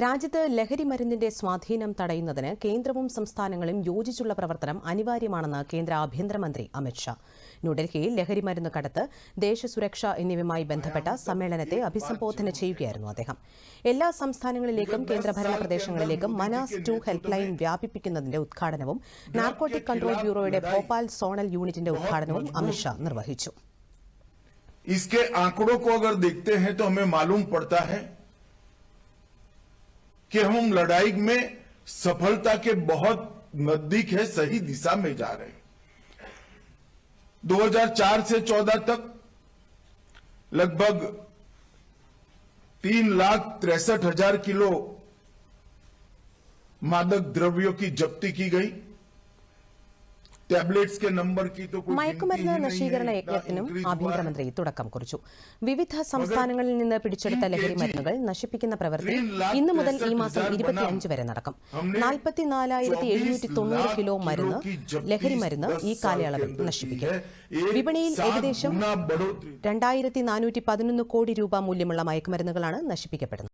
രാജ്യത്ത് ലഹരി മരുന്നിന്റെ സ്വാധീനം തടയുന്നതിന് കേന്ദ്രവും സംസ്ഥാനങ്ങളും യോജിച്ചുള്ള പ്രവർത്തനം അനിവാര്യമാണെന്ന് കേന്ദ്ര ആഭ്യന്തരമന്ത്രി അമിത്ഷാ ന്യൂഡൽഹിയിൽ ലഹരി മരുന്ന് കടത്ത് ദേശസുരക്ഷ എന്നിവയുമായി ബന്ധപ്പെട്ട സമ്മേളനത്തെ അഭിസംബോധന ചെയ്യുകയായിരുന്നു അദ്ദേഹം. എല്ലാ സംസ്ഥാനങ്ങളിലേക്കും കേന്ദ്രഭരണ പ്രദേശങ്ങളിലേക്കും മനാസ് ടു ഹെൽപ്പ് ലൈൻ വ്യാപിപ്പിക്കുന്നതിന്റെ ഉദ്ഘാടനവും നാർക്കോട്ടിക് കൺട്രോൾ ബ്യൂറോയുടെ ഭോപ്പാൽ സോണൽ യൂണിറ്റിന്റെ ഉദ്ഘാടനവും അമിത്ഷാ നിർവഹിച്ചു. इसके आंकड़ों को अगर देखते हैं तो हमें मालूम पड़ता है कि हम लड़ाई में सफलता के बहुत नज़दीक है, सही दिशा में जा रहे हैं। 2004 से 14 तक लगभग तीन लाख तिरसठ हज़ार किलो मादक द्रव्यों की जब्ती की गई। മയക്കുമരുന്ന് നശീകരണ യജ്ഞത്തിനും ആഭ്യന്തരമന്ത്രി തുടക്കം കുറിച്ചു വിവിധ സംസ്ഥാനങ്ങളിൽ നിന്ന് പിടിച്ചെടുത്ത ലഹരി മരുന്നുകൾ നശിപ്പിക്കുന്ന പ്രവൃത്തി ഇന്നു മുതൽ ഈ മാസം ഇരുപത്തിയഞ്ച് വരെ നടക്കും നാൽപ്പത്തിനാലായിരത്തി എഴുന്നൂറ്റി തൊണ്ണൂറ് കിലോ മരുന്ന് ലഹരി മരുന്ന് ഈ കാലയളവിൽ നശിപ്പിക്കും വിപണിയിൽ ഏകദേശം രണ്ടായിരത്തി നാനൂറ്റി പതിനൊന്ന് കോടി രൂപ മൂല്യമുള്ള മയക്കുമരുന്നുകളാണ് നശിപ്പിക്കപ്പെടുന്നത്